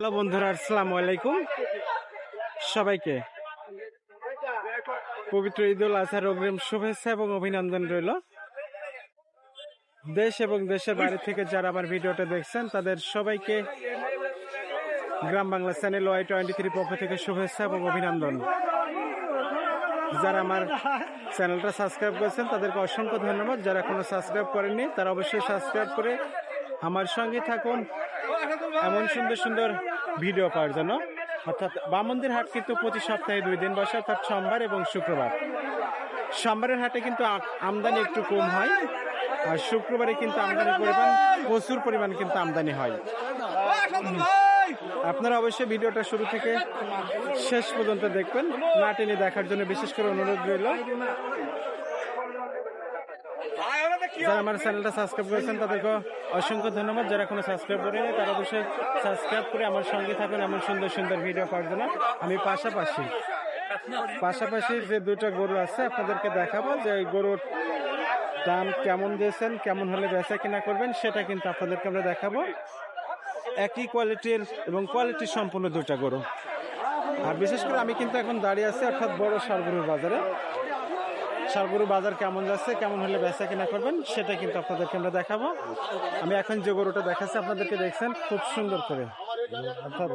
Hello বন্ধুরা, আসসালামু আলাইকুম। সবাইকে পবিত্র ঈদ উল আজহার অগ্রিম শুভেচ্ছা এবং অভিনন্দন রইল। দেশ এবং দেশের বাইরে থেকে যারা আমার ভিডিওটা দেখছেন, তাদের সবাইকে Gram Bangla channel Y twenty three পক্ষ থেকে শুভেচ্ছা এবং অভিনন্দন। যারা আমার চ্যানেলটা সাবস্ক্রাইব করেছেন, তাদেরকে অসংখ্য ধন্যবাদ। যারা এখনও সাবস্ক্রাইব করেননি, তারা অবশ্যই সাবস্ক্রাইব করে আমার সঙ্গে থাকুন। এমন সুন্দর সুন্দর ভিডিও পাওয়ার জন্য। অর্থাৎ বামন্দির হাট কিন্তু প্রতি সপ্তাহে দুই দিন বসে, অর্থাৎ সোমবার এবং শুক্রবার। সোমবারের হাটে কিন্তু আমদানি একটু কম হয়, আর শুক্রবারে কিন্তু আমদানি পরিমাণ, প্রচুর পরিমাণ কিন্তু আমদানি হয়। আপনারা অবশ্যই ভিডিওটা শুরু থেকে শেষ পর্যন্ত দেখবেন। না টেনে দেখার জন্য বিশেষ করে অনুরোধ রইল। যারা আমার চ্যানেলটা সাবস্ক্রাইব করেছেন তাদেরকে অসংখ্য ধন্যবাদ। যারা এখনও সাবস্ক্রাইব করেনি, তারা অবশ্যই সাবস্ক্রাইব করে আমার সঙ্গে থাকুন এমন সুন্দর সুন্দর ভিডিও পাওয়ার জন্য। আমি পাশাপাশি পাশাপাশি যে দুটো গরু আছে, আপনাদেরকে দেখাবো যে এই গরুর দাম কেমন দিয়েছেন, কেমন হলে বেচা কিনা করবেন, সেটা কিন্তু আপনাদেরকে আমরা দেখাবো। একই কোয়ালিটির এবং কোয়ালিটি সম্পূর্ণ দুটা গরু। আর বিশেষ করে আমি কিন্তু এখন দাঁড়িয়ে আছি অর্থাৎ বড় সারগরুর বাজারে। সারগরু বাজার কেমন যাচ্ছে কেমন হলে বেচা কিনা করবেন সেটা কিন্তু আপনাদেরকে আমরা দেখাবো। আমি এখন যে গরুটা দেখাচ্ছি আপনাদেরকে দেখছেন খুব সুন্দর করে। অর্থাৎ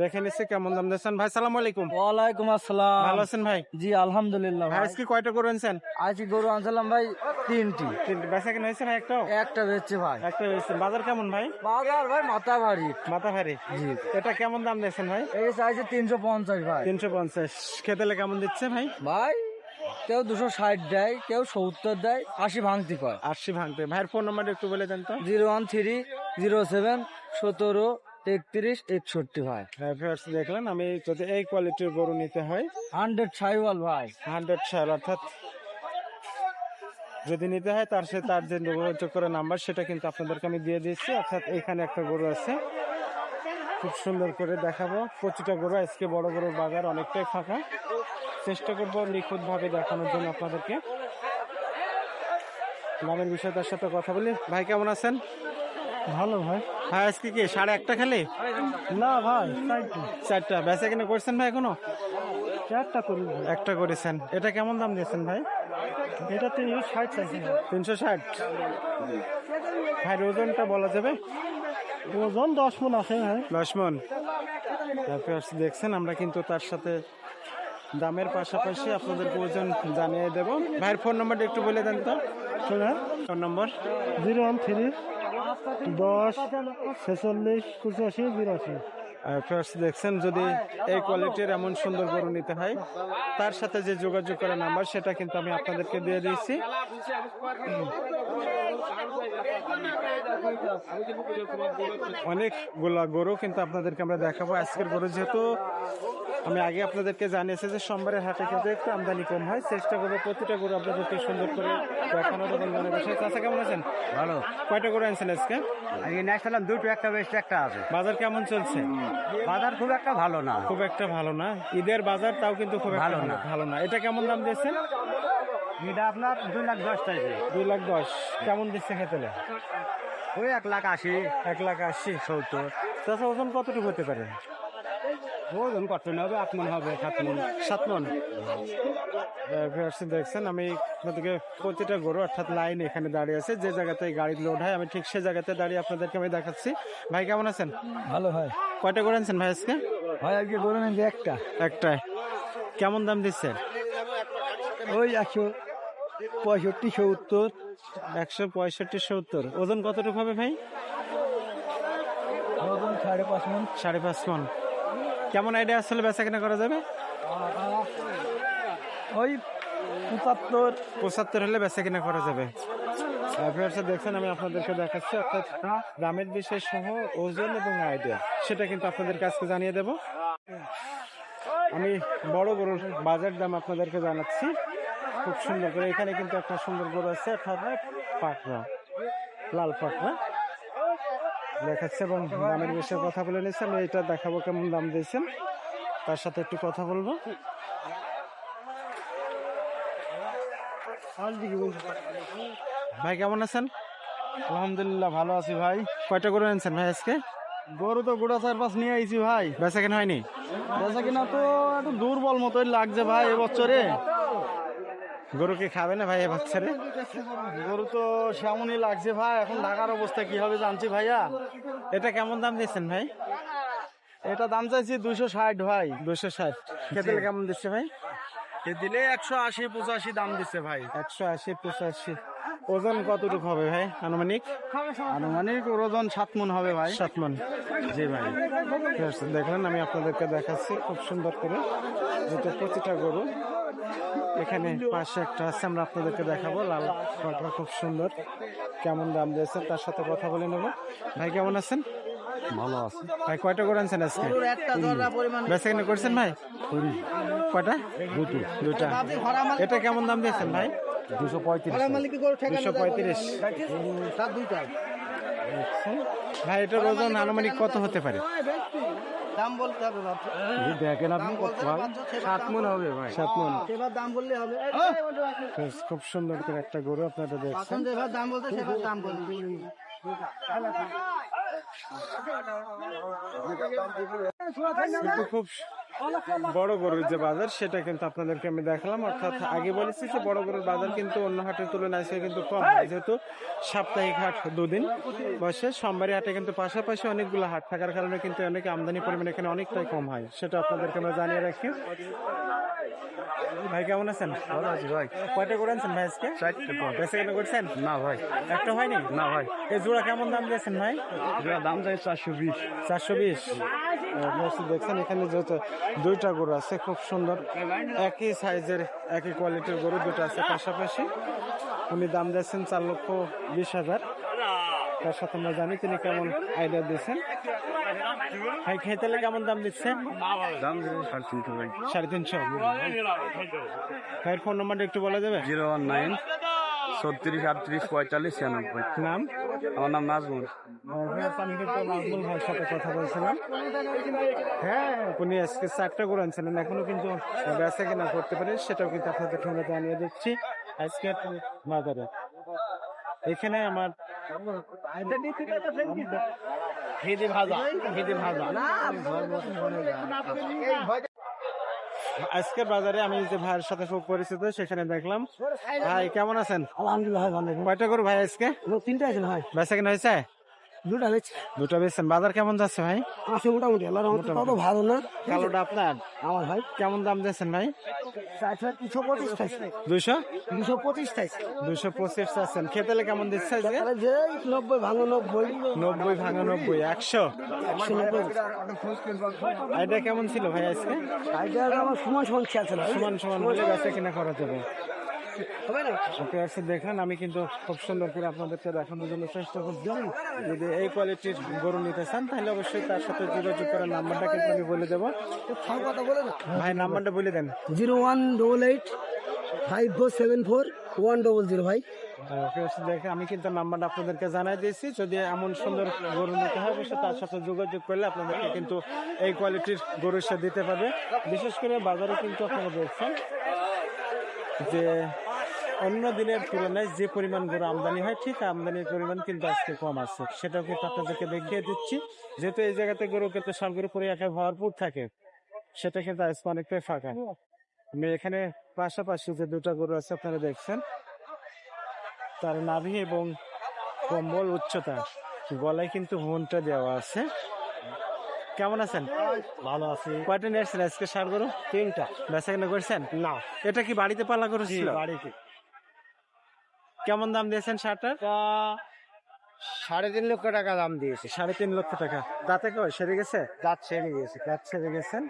দেখে নিচ্ছে কেমন দাম দিচ্ছেন। ভাই সালাম আলাইকুম। ওয়ালাইকুম আসসালাম। ভালো আছেন ভাই? জি আলহামদুলিল্লাহ ভাই আজকে কয়টা গরু আনছেন? আজকে গরু আনছিলাম ভাই তিনটি। তিনটি। বেচা কিনা হয়েছে ভাই একটাও? একটা বেচছে ভাই। একটা হয়েছে বাজার কেমন ভাই? বাজার ভাই মাথা বাড়ি মাথা ভারী জি। এটা কেমন দাম দিয়েছেন ভাই? এই চাইছে তিনশো পঞ্চাশ ভাই। তিনশো পঞ্চাশ। খেতেলে কেমন দিচ্ছে ভাই? ভাই কেউ দুশো ষাট দেয় কেউ সত্তর দেয় আশি ভাঙতি কয়। আশি ভাঙতে। ভাইয়ের ফোন নাম্বারটা একটু বলে দেন তো। Zero one three zero seven সতেরো একত্রিশ একষট্টি ভাই। হ্যাঁ viewers দেখলেন আমি যদি এই কোয়ালিটির গরু নিতে হয় হান্ড্রেড সাইওয়াল ভাই। হান্ড্রেড সাল অর্থাৎ যদি নিতে হয় তার সাথে তার যে যোগাযোগ করার নাম্বার সেটা কিন্তু আপনাদেরকে আমি দিয়ে দিচ্ছি অর্থাৎ এখানে একটা গরু আছে। খুব সুন্দর করে দেখাবো। প্রতিটা গরু আজকে বড় বড় বাজার অনেকটাই ফাঁকা। চেষ্টা করব নিখুঁত ভাবে দেখানোর জন্য আপনাদেরকে। নামের বিষয়ে তার সাথে কথা বলি। ভাই কেমন আছেন? ভালো ভাই। ভাই আজকে কি সাড়ে একটা খেলে? না ভাই চারটা। বেচা কিনা করছেন ভাই এখনও? চারটা করি একটা করেছেন। এটা কেমন দাম দিয়েছেন ভাই? এটা তিনশো ষাট তিনশো ষাট। ভাই ওজনটা বলা যাবে? ওজন দশ মন আছে ভাই। লক্ষ্মণ তারপর দেখছেন আমরা কিন্তু তার সাথে দামের পাশাপাশি আপনাদেরকে ওজন জানিয়ে দেব। ভাইয়ের ফোন নাম্বারটা একটু বলে দেন তো। Phone number? Zero one three দশ ছেচল্লিশ পঁচাশি বিরাশি। ফার্স্ট দেখছেন যদি এই কোয়ালিটির এমন সুন্দর গরু নিতে হয় তার সাথে যে যোগাযোগ করার নাম্বার সেটা কিন্তু আমি আপনাদেরকে দিয়ে দিয়েছি। অনেকগুলা গরু কিন্তু আপনাদেরকে আমরা দেখাবো। আজকের গরু যেহেতু আমি আগে আপনাদেরকে জানিয়েছি যে সোমবারের হাটে কিন্তু একটু আমদানি কম হয়। চেষ্টা করব প্রতিটা গরু আপনাদেরকে সুন্দর করে জানার বিষয় চাষা কেমন আছেন? ভালো। কয়টা গরু আনছেন আজকে? দুটো একটা বেশ একটা আছে। বাজার কেমন চলছে? বাজার খুব একটা ভালো না। খুব একটা ভালো না। ঈদের বাজার তাও কিন্তু খুব ভালো ভালো না। ভালো। না। এটা কেমন দাম দিয়েছেন? এটা আপনার দুই লাখ দশ চাইছে দুই লাখ দশ। কেমন দিচ্ছে খেতেলে? ওই এক লাখ আশি। এক লাখ আশি। সত্তর। তাছাড়া ওজন কতটুকু হতে পারে? ওজন কত হবে আট মন হবে সাত মন সাত মন। ভিউয়ার্স দেখছেন আমি আপনাদেরকে প্রতিটা গরু অর্থাৎ লাইন এখানে দাঁড়িয়ে আছে যে জায়গাতে গাড়ি লোড হয় আমি ঠিক সে জায়গাতে দাঁড়িয়ে আপনাদেরকে আমি দেখাচ্ছি। ভাই কেমন আছেন? ভালো হয় কয়টা করে আনছেন ভাই আজকে? হয় আজকে গরু নেন একটা। একটাই কেমন দাম দিচ্ছেন? ওই একশো পঁয়ষট্টি সত্তর। একশো পঁয়ষট্টি সত্তর। ওজন কতটুকু হবে ভাই? ওজন সাড়ে পাঁচ মন। সাড়ে পাঁচ মন। কেমন আইডিয়া আসলে বেচা কেনা করা যাবে? ওই পঁচাত্তর। পঁচাত্তর হলে বেচা কিনা করা যাবে। দেখছেন আমি আপনাদেরকে দেখাচ্ছি অর্থাৎ দামের বিষয় সহ ওজন এবং আইডিয়া সেটা কিন্তু আপনাদেরকে আজকে জানিয়ে দেব। আমি বড় গরুর বাজার দাম আপনাদেরকে জানাচ্ছি। খুব সুন্দর করে। এখানে কিন্তু একটা সুন্দর গরু আছে অর্থাৎ পাকড়া লাল পাকড়া। দেখাচ্ছে এবং দামের বিষয়ে কথা বলে নিচ্ছে আমি এটা দেখাবো কেমন দাম দিয়েছেন। তার সাথে একটু কথা বলব। ভাই কেমন আছেন? আলহামদুলিল্লাহ ভালো আছি ভাই। কয়টা করে আনছেন ভাই আজকে? গরু তো গোটা চার পাঁচ নিয়ে আইছি ভাই। বেচা কেন হয়নি? বেচা কিনা তো একটু দুর্বল মতোই লাগছে ভাই এবছরে। গরু কি খাবে না ভাই বাচ্চারে গরু তো সেমনই লাগছে ভাই এখন ঢাকার অবস্থা কি হবে জানছি ভাইয়া? এটা কেমন দাম দিয়েছেন ভাই? এটা দাম চাইছি দুশো ষাট ভাই। দুশো ষাট। খেতে কেমন দিচ্ছে ভাই? দিলে একশো আশি পঁচাশি দাম দিচ্ছে ভাই। একশো আশি পঁচাশি। ওজন কতটুকু হবে ভাই? আনুমানিক? আনুমানিক ওর ওজন সাত মন হবে ভাই। সাত মন। জি ভাই। দেখলেন আমি আপনাদেরকে দেখাচ্ছি খুব সুন্দর করে যেটা প্রতিটা গরু। এখানে পাশে একটা আছে আমরা আপনাদেরকে দেখাবো। লাল কাঁকড়া খুব সুন্দর। কেমন দাম দিয়েছেন তার সাথে কথা বলে নেব। ভাই কেমন আছেন? ভালো আছে। ভাই কয়টা করে আনছেন আজকে? বেচা কিনা করছেন ভাই? কয়টা? দুটো। দুটা। এটা কেমন দাম দিয়েছেন ভাই? দুশো পঁয়ত্রিশ দুশো পঁয়ত্রিশ। ভাই এটার ওজন আনুমানিক কত হতে পারে? দাম বলতে হবে দেখেন আপনি সাত মন হবে ভাই সাত মন। সেবার দাম বললে হবে। খুব সুন্দর করে একটা গরু আপনারা দেখছেন। দাম বলতে সেভাবে দাম বলবে খুব বড় গরুর যে বাজার সেটা কিন্তু আপনাদেরকে আমি দেখালাম। অর্থাৎ আগে বলেছি যে বড় গরুর বাজার কিন্তু অন্য হাটের তুলনায় সে কিন্তু কম। হয় যেহেতু সাপ্তাহিক হাট দুদিন বসে সোমবারই হাটে কিন্তু পাশাপাশি অনেকগুলো হাট থাকার কারণে কিন্তু অনেক আমদানি পরিমাণ এখানে অনেকটাই কম হয়। সেটা আপনাদেরকে আমরা জানিয়ে রাখি। ভাই কেমন আছেন? ভালো আছি ভাই। কয়টা করে আনছেন ভাই আজকে? বেচা কেনা করছেন? না ভাই। একটা হয়নি? না ভাই। এই জোড়া কেমন দাম দিয়েছেন ভাই? জোড়া দাম চাই চারশো বিশ। চারশো বিশ। দেখছেন এখানে যেহেতু দুইটা গরু আছে খুব সুন্দর। একই সাইজের একই কোয়ালিটির গরু দুটো আছে পাশাপাশি। উনি দাম দিয়েছেন চার লক্ষ বিশ হাজার। তার সাথে আমরা জানি তিনি কেমন আইডিয়া দিয়েছেন। ভাই খেতে কেমন দাম দিচ্ছেন দাম সাড়ে তিনশো ভাই। সাড়ে তিনশো। ভাইয়ের ফোন নাম্বারটা একটু বলা যাবে? জিরো ওয়ান নাইন ছত্রিশ আটত্রিশ পঁয়তাল্লিশ ছিয়ানব্বই। নাম? আমার নাম নাজমুল। নাজমুল ভাইয়ের সাথে কথা বলছিলাম। হ্যাঁ উনি আজকে চারটা করে আনছিলেন এখনও কিন্তু বেচা কেনা করতে পারে সেটাও কিন্তু আপনাদের সঙ্গে জানিয়ে দিচ্ছি। আজকে বাজারে। এখানে আমার আজকের বাজারে আমি যে ভাইয়ের সাথে খুব পরিচিত সেখানে দেখলাম। ভাই কেমন আছেন? আলহামদুলিল্লাহ কয়টা করো ভাই আজকে? তিনটা আছে ভাই। বেচা কেনা হয়েছে? দুটা হয়েছে দুটো বেচছেন। বাজার কেমন যাচ্ছে ভাই? আছে মোটামুটি আল্লাহর রহমতে তত ভালো না? কালোটা আপনার? আমার ভাই। কেমন দাম দিয়েছেন ভাই? দুশো পঁচিশ দুইশো? দুশো পঁচিশ দুইশো পঁচিশ চাচ্ছেন। খেতেলে কেমন দিচ্ছে নব্বই ভাঙো নব্বই। নব্বই ভাঙা নব্বই একশো? আইডিয়া কেমন ছিল ভাই আজকে? আমার সময় সমান খেয়াল ছিল। সমান সমান হলে বেচা কিনা করা যাবে হবে না? ওকে আছে দেখলেন আমি কিন্তু খুব সুন্দর করে আপনাদেরকে দেখানোর জন্য চেষ্টা করছি। যদি এই কোয়ালিটির গরু নিতে চান তাহলে অবশ্যই তার সাথে যোগাযোগ করার নাম্বারটা কিন্তু আমি বলে দেবো। কথা বলে ভাই নাম্বারটা বলে দেন। Zero one double eight five four seven four one double zero ভাই। দেখেন আমি কিন্তু নাম্বারটা আপনাদেরকে জানাই দিয়েছি। যদি এমন সুন্দর গরু নিতে হয় অবশ্যই তার সাথে যোগাযোগ করলে আপনাদেরকে কিন্তু এই কোয়ালিটির গরু সে দিতে পারবে। বিশেষ করে বাজারে কিন্তু আপনারা দেখছেন যে অন্য দিনের তুলনায় যে পরিমাণ গরু আমদানি হয় ঠিক আমদানির পরিমাণ কিন্তু আজকে কম আছে। সেটাও কিন্তু আপনাদেরকে দেখিয়ে দিচ্ছি। যেহেতু এই জায়গাতে গরু কিন্তু সব গরু পরে একা ভরপুর থাকে সেটা কিন্তু আজকে অনেকটাই ফাঁকা। আমি এখানে পাশাপাশি যে দুটো গরু আছে আপনারা দেখছেন তার নাভি এবং কম্বল উচ্চতা গলায় কিন্তু হোনটা দেওয়া আছে। কেমন আছেন? ভালো আছি। কয়টা নিয়ে আসছেন আজকে সার গরু? তিনটা। বেচা কেনা করছেন? না। এটা কি বাড়িতে পালা করেছিল বাড়িতে। কেমন দাম দিয়েছেন সারটার সাড়ে তিন লক্ষ টাকা দাম দিয়েছে। সাড়ে তিন লক্ষ টাকা। তাতে কয় সেরে গেছে? দাঁত গিয়েছে গাছ ছেড়ে গেছেন।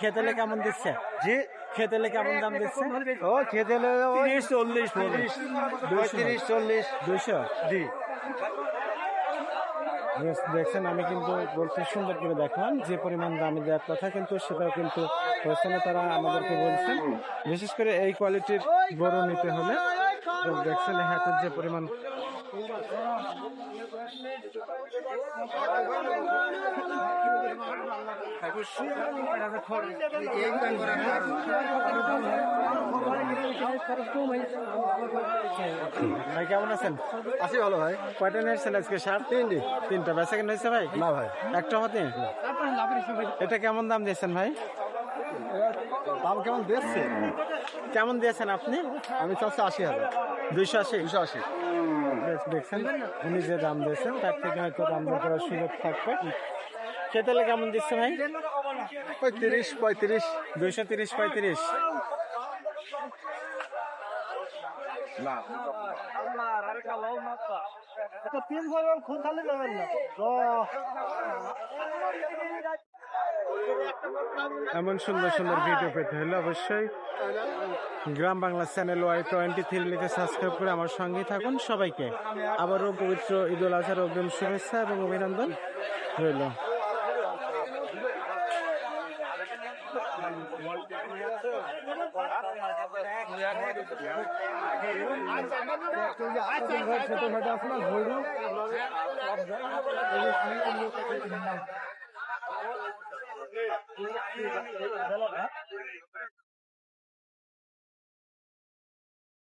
খেতেলে কেমন দিচ্ছে? জি? খেতেলে কেমন দাম দিচ্ছে? ও খেতে তিরিশ চল্লিশ পঁয়ত্রিশ চল্লিশ। দুইশো? জি। দেখছেন আমি কিন্তু বলতে সুন্দর করে দেখলাম যে পরিমাণ দামি দেওয়ার কথা কিন্তু সেটাও কিন্তু হোসেনে তারা আমাদেরকে বলছেন। বিশেষ করে এই কোয়ালিটির গরু নিতে হলে। দেখছেন হাতের যে পরিমাণ ভাই কেমন আছেন? আছি ভালো ভাই। কয়টা নিয়েছেন আজকে? সার তিনটি। তিনটা। বেচা কেন হয়েছে ভাই? না ভাই। একটা মতে এটা কেমন দাম দিয়েছেন ভাই? দাম কেমন দেখছে কেমন দিয়েছেন আপনি? আমি চাচ্ছি আশি হাজার। দুইশো আশি? দুশো আশি। বেশ দেখছেন। উনি যে দাম দিয়েছেন তার থেকে হয়তো দাম দর করার সুযোগ থাকবে। খেতেলে কেমন দিচ্ছে ভাই? পঁয়ত্রিশ তিরিশ পঁয়ত্রিশ। দুইশো তিরিশ পঁয়ত্রিশ। এমন সুন্দর সুন্দর ভিডিও পেতে হলে অবশ্যই Gram Bangla channel Y twenty three লিখে সাবস্ক্রাইব করে আমার সঙ্গেই থাকুন। সবাইকে আবারও পবিত্র ঈদ উল আজহার অগ্রিম শুভেচ্ছা এবং অভিনন্দন রইল। ছোট ভাইটা আছে না ঘড়ি